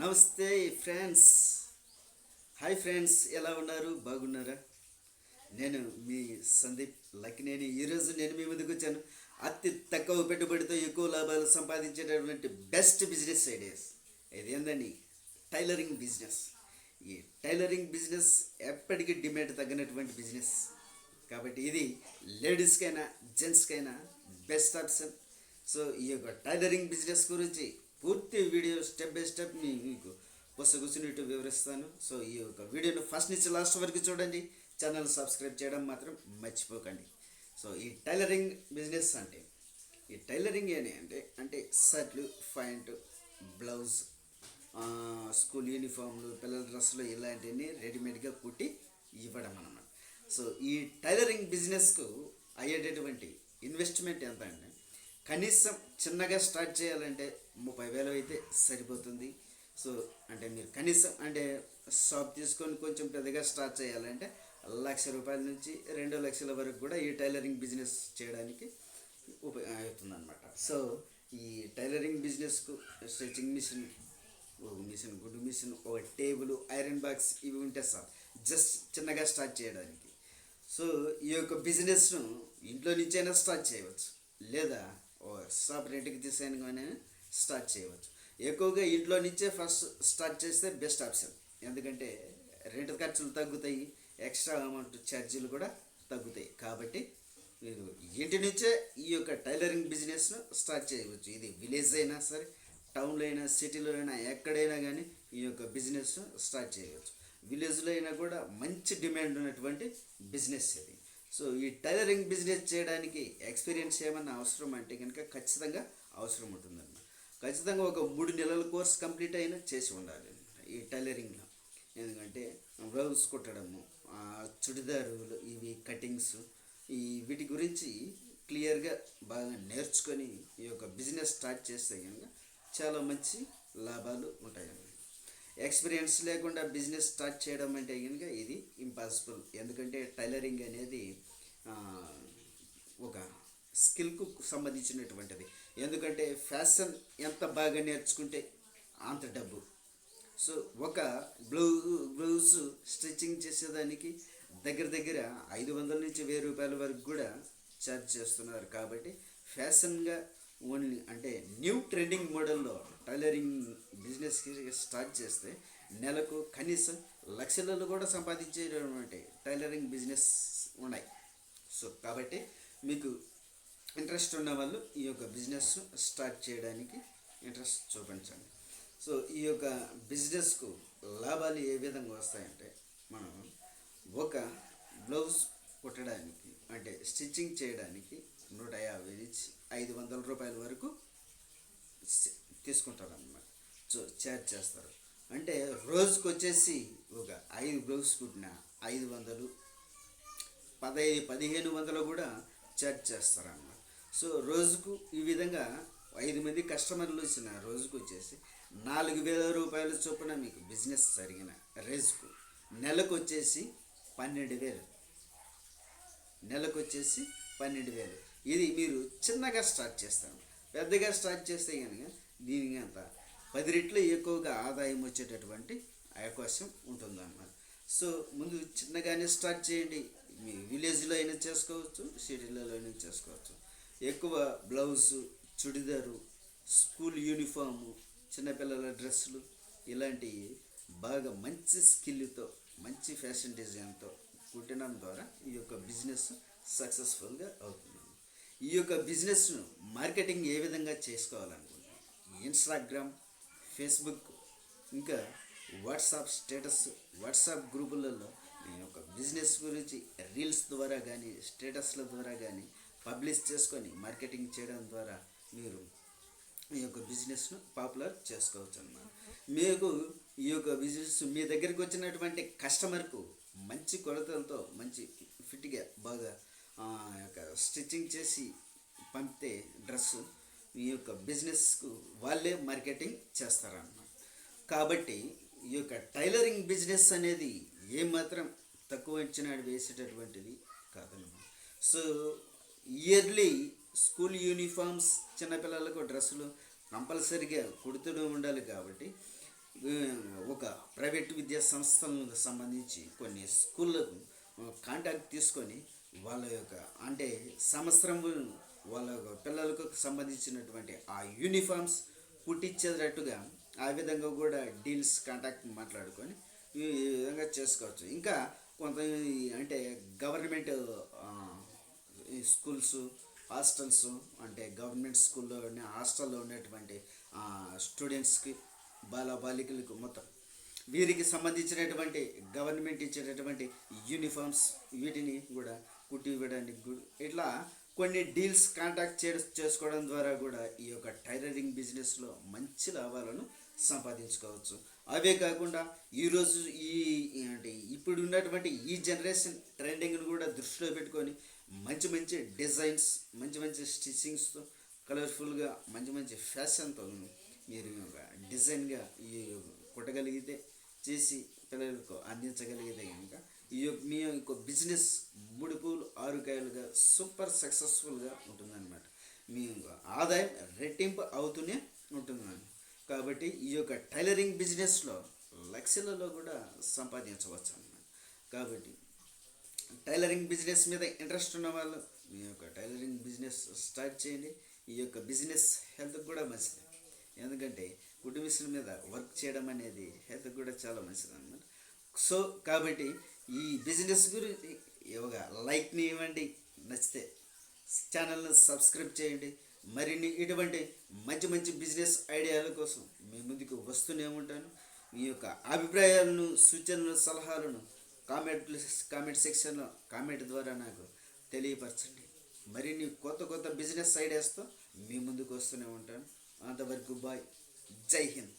నమస్తే friends. Hi friends ఎలా ఉన్నారు? బాగున్నారా? నేను మీ సందీప్ లక్కినేని ఈరోజు నేను మీ ముందుకు వచ్చాను. అతి తక్కువ పెట్టుబడితో ఎక్కువ లాభాలు సంపాదించేటటువంటి బెస్ట్ బిజినెస్ ఐడియాస్ ఇది ఏందండి? టైలరింగ్ బిజినెస్ ఈ టైలరింగ్ బిజినెస్ ఎప్పటికీ డిమాండ్ తగ్గినటువంటి బిజినెస్ కాబట్టి ఇది లేడీస్కైనా జెంట్స్కైనా బెస్ట్ ఆప్షన్ సో ఈ యొక్క టైలరింగ్ బిజినెస్ గురించి పూర్తి వీడియో స్టెప్ బై స్టెప్ మీ మీకు పుస్తకూర్చున్నట్టు వివరిస్తాను. సో ఈ యొక్క వీడియోను ఫస్ట్ నుంచి లాస్ట్ వరకు చూడండి. ఛానల్ సబ్స్క్రైబ్ చేయడం మాత్రం మర్చిపోకండి. సో ఈ టైలరింగ్ బిజినెస్ అంటే ఈ టైలరింగ్ ఏంటి అంటే అంటే షర్ట్లు ప్యాంటు బ్లౌజ్ స్కూల్ యూనిఫామ్లు పిల్లల డ్రెస్సులు ఇలాంటివన్నీ రెడీమేడ్గా కుట్టి ఇవ్వడం అన్నమాట. సో ఈ టైలరింగ్ బిజినెస్కు అయ్యేటటువంటి ఇన్వెస్ట్మెంట్ ఎంత అంటే కనీసం చిన్నగా స్టార్ట్ చేయాలంటే ముప్పై వేలు అయితే సరిపోతుంది. సో అంటే మీరు కనీసం అంటే షాప్ తీసుకొని కొంచెం పెద్దగా స్టార్ట్ చేయాలంటే లక్ష రూపాయల నుంచి రెండు లక్షల వరకు కూడా ఈ టైలరింగ్ బిజినెస్ చేయడానికి ఉపయోగ అనమాట సో ఈ టైలరింగ్ బిజినెస్కు స్టిచ్చింగ్ మిషన్ ఒక మిషన్ గుడ్ మిషన్ ఒక టేబుల్ ఐరన్ బాక్స్ ఇవి ఉంటే సార్ జస్ట్ చిన్నగా స్టార్ట్ చేయడానికి. సో ఈ యొక్క బిజినెస్ను ఇంట్లో నుంచైనా స్టార్ట్ చేయవచ్చు. లేదా సబ్ రెడ్కి రెంట్కి తీసేయగానే స్టార్ట్ చేయవచ్చు. ఎక్కువగా ఇంట్లో నుంచే ఫస్ట్ స్టార్ట్ చేస్తే బెస్ట్ ఆప్షన్ ఎందుకంటే రెంట్ ఖర్చులు తగ్గుతాయి ఎక్స్ట్రా అమౌంట్ ఛార్జీలు కూడా తగ్గుతాయి. కాబట్టి మీరు ఇంటి నుంచే ఈ యొక్క టైలరింగ్ బిజినెస్ను స్టార్ట్ చేయవచ్చు. ఇది విలేజ్ అయినా సరే టౌన్లో అయినా సిటీలో అయినా ఎక్కడైనా కానీ ఈ యొక్క బిజినెస్ స్టార్ట్ చేయవచ్చు. విలేజ్లో అయినా కూడా మంచి డిమాండ్ ఉన్నటువంటి బిజినెస్ ఇది. సో ఈ టైలరింగ్ బిజినెస్ చేయడానికి ఎక్స్పీరియన్స్ ఏమన్నా అవసరం అంటే కనుక ఖచ్చితంగా అవసరం ఉంటుందన్నమాట. ఖచ్చితంగా ఒక మూడు నెలల కోర్స్ కంప్లీట్ అయినా చేసి ఉండాలి. ఈ టైలరింగ్లో. ఎందుకంటే బ్లౌజ్ కుట్టడము చుడిదారులు ఇవి కటింగ్స్ ఈ వీటి గురించి క్లియర్గా బాగా నేర్చుకొని ఈ యొక్క బిజినెస్ స్టార్ట్ చేస్తే కనుక చాలా మంచి లాభాలు ఉంటాయండి ఎక్స్పీరియన్స్ లేకుండా బిజినెస్ స్టార్ట్ చేయడం అంటే కనుక ఇది ఇంపాసిబుల్. ఎందుకంటే టైలరింగ్ అనేది ఒక స్కిల్కు సంబంధించినటువంటిది. ఎందుకంటే ఫ్యాషన్ ఎంత బాగా నేర్చుకుంటే అంత డబ్బు. సో ఒక బ్లౌ బ్లౌజ్ స్టిచ్చింగ్ చేసేదానికి దగ్గర దగ్గర ఐదు వందల నుంచి వెయ్యి రూపాయల వరకు కూడా ఛార్జ్ చేస్తున్నారు. కాబట్టి ఫ్యాషన్గా ఓన్లీ అంటే న్యూ ట్రెండింగ్ మోడల్లో టైలరింగ్ బిజినెస్కి స్టార్ట్ చేస్తే నెలకు కనీసం లక్షలలో కూడా సంపాదించేటువంటి టైలరింగ్ బిజినెస్ ఉన్నాయి. సో కాబట్టి మీకు ఇంట్రెస్ట్ ఉన్న వాళ్ళు ఈ యొక్క బిజినెస్ స్టార్ట్ చేయడానికి ఇంట్రెస్ట్ చూపించండి. సో ఈ యొక్క బిజినెస్కు లాభాలు ఏ విధంగా వస్తాయంటే మనం ఒక బ్లౌజ్ కుట్టడానికి అంటే స్టిచ్చింగ్ చేయడానికి నూట యాభై నుంచి ఐదు వందల రూపాయల వరకు తీసుకుంటారు అన్నమాట సో చార్జ్ చేస్తారు. అంటే రోజుకు వచ్చేసి ఒక ఐదు బ్లౌజ్ కుట్టిన ఐదు వందలు పదహైదు పదిహేను వందలు కూడా చార్జ్ చేస్తారన్నమాట. సో రోజుకు ఈ విధంగా ఐదు మంది కస్టమర్లు వచ్చిన రోజుకు వచ్చేసి నాలుగు వేల రూపాయల చొప్పున మీకు బిజినెస్ జరిగిన రేజుకు నెలకు వచ్చేసి పన్నెండు వేలు. నెలకు వచ్చేసి పన్నెండు వేలు. ఇది మీరు చిన్నగా స్టార్ట్ చేస్తాను. పెద్దగా స్టార్ట్ చేస్తే కనుక దీనికి అంత పది రెట్లు ఎక్కువగా ఆదాయం వచ్చేటటువంటి అవకాశం ఉంటుందన్నమాట. సో ముందు చిన్నగానే స్టార్ట్ చేయండి. మీ విలేజ్లో అయినా చేసుకోవచ్చు సిటీలలో అయినా చేసుకోవచ్చు. ఎక్కువ బ్లౌజు చుడిదారు స్కూల్ యూనిఫాము చిన్నపిల్లల డ్రెస్సులు ఇలాంటివి బాగా మంచి స్కిల్తో మంచి ఫ్యాషన్ డిజైన్తో కుట్టడం ద్వారా ఈ యొక్క బిజినెస్ సక్సెస్ఫుల్గా అవుతుంది. ఈ యొక్క బిజినెస్ను మార్కెటింగ్ ఏ విధంగా చేసుకోవాలనుకుంటున్నాను ఇన్స్టాగ్రామ్ ఫేస్బుక్ ఇంకా వాట్సాప్ స్టేటస్ వాట్సాప్ గ్రూపులలో మీ యొక్క బిజినెస్ గురించి రీల్స్ ద్వారా కానీ స్టేటస్ల ద్వారా కానీ పబ్లిష్ చేసుకొని మార్కెటింగ్ చేయడం ద్వారా మీరు ఈ యొక్క బిజినెస్ను పాపులర్ చేసుకోవచ్చు అన్నమాట మీకు ఈ యొక్క బిజినెస్ మీ దగ్గరికి వచ్చినటువంటి కస్టమర్కు మంచి కొలతలతో మంచి ఫిట్గా బాగా స్టిచ్చింగ్ చేసి పంపితే డ్రెస్సు ఈ యొక్క బిజినెస్కు వాళ్ళే మార్కెటింగ్ చేస్తారన్నమాట. కాబట్టి ఈ యొక్క టైలరింగ్ బిజినెస్ అనేది ఏమాత్రం తక్కువ అంచనాడు వేసేటటువంటిది కాదన్నమాట. సో ఇయర్లీ స్కూల్ యూనిఫామ్స్ చిన్నపిల్లలకు డ్రెస్సులు కంపల్సరిగా కుడుతూనే ఉండాలి కాబట్టి ఒక ప్రైవేట్ విద్యా సంస్థలకు సంబంధించి కొన్ని స్కూళ్ళకు కాంటాక్ట్ తీసుకొని వాళ్ళ యొక్క అంటే సంవత్సరం వాళ్ళ యొక్క పిల్లలకు సంబంధించినటువంటి ఆ యూనిఫామ్స్ కుట్టించేటట్టుగా ఆ విధంగా కూడా డీల్స్ కాంటాక్ట్ మాట్లాడుకొని ఈ విధంగా చేసుకోవచ్చు. ఇంకా కొంత అంటే గవర్నమెంట్ స్కూల్స్ హాస్టల్స్ అంటే గవర్నమెంట్ స్కూల్లో హాస్టల్లో ఉన్నటువంటి స్టూడెంట్స్కి బాల బాలికలకు మొత్తం వీరికి సంబంధించినటువంటి గవర్నమెంట్ ఇచ్చేటటువంటి యూనిఫామ్స్ వీటిని కూడా కుట్టి ఇవ్వడానికి కూడా ఇట్లా కొన్ని డీల్స్ కాంటాక్ట్ చే చేసుకోవడం ద్వారా కూడా ఈ యొక్క టైలరింగ్ బిజినెస్లో మంచి లాభాలను సంపాదించుకోవచ్చు. అవే కాకుండా ఈరోజు ఈ అంటే ఇప్పుడు ఉన్నటువంటి ఈ జనరేషన్ ట్రెండింగ్ను కూడా దృష్టిలో పెట్టుకొని మంచి మంచి డిజైన్స్ మంచి మంచి స్టిచ్చింగ్స్తో కలర్ఫుల్గా మంచి మంచి ఫ్యాషన్తో మీరు ఒక డిజైన్గా ఈ కుట్టగలిగితే చేసి పిల్లలకు అందించగలిగితే కనుక ఈ యొక్క మీ యొక్క బిజినెస్ మూడు పూలు ఆరు కాయలుగా సూపర్ సక్సెస్ఫుల్గా ఉంటుందన్నమాట. మీ యొక్క ఆదాయం రెట్టింపు అవుతూనే ఉంటుందన్నమాట. కాబట్టి ఈ యొక్క టైలరింగ్ బిజినెస్లో లక్షలలో కూడా సంపాదించవచ్చు అన్నమాట కాబట్టి టైలరింగ్ బిజినెస్ మీద ఇంట్రెస్ట్ ఉన్న వాళ్ళు మీ యొక్క టైలరింగ్ బిజినెస్ స్టార్ట్ చేయండి. ఈ యొక్క బిజినెస్ హెల్త్కి కూడా మంచిది. ఎందుకంటే కుటుంబ మీద వర్క్ చేయడం అనేది హెల్త్కి కూడా చాలా మంచిది అన్నమాట సో కాబట్టి ఈ బిజినెస్ గురించి యోగ లైక్ని ఇవ్వండి నచ్చితే ఛానల్ని సబ్స్క్రైబ్ చేయండి. మరిన్ని ఇటువంటి మంచి మంచి బిజినెస్ ఐడియాల కోసం మీ ముందుకు వస్తూనే ఉంటాను. మీ యొక్క అభిప్రాయాలను సూచనలు సలహాలను కామెంట్ కామెంట్ సెక్షన్లో కామెంట్ ద్వారా నాకు తెలియపరచండి. మరిన్ని కొత్త కొత్త బిజినెస్ ఐడియాస్తో మీ ముందుకు వస్తూనే ఉంటాను. అంతవరకు బాయ్. జై హింద్.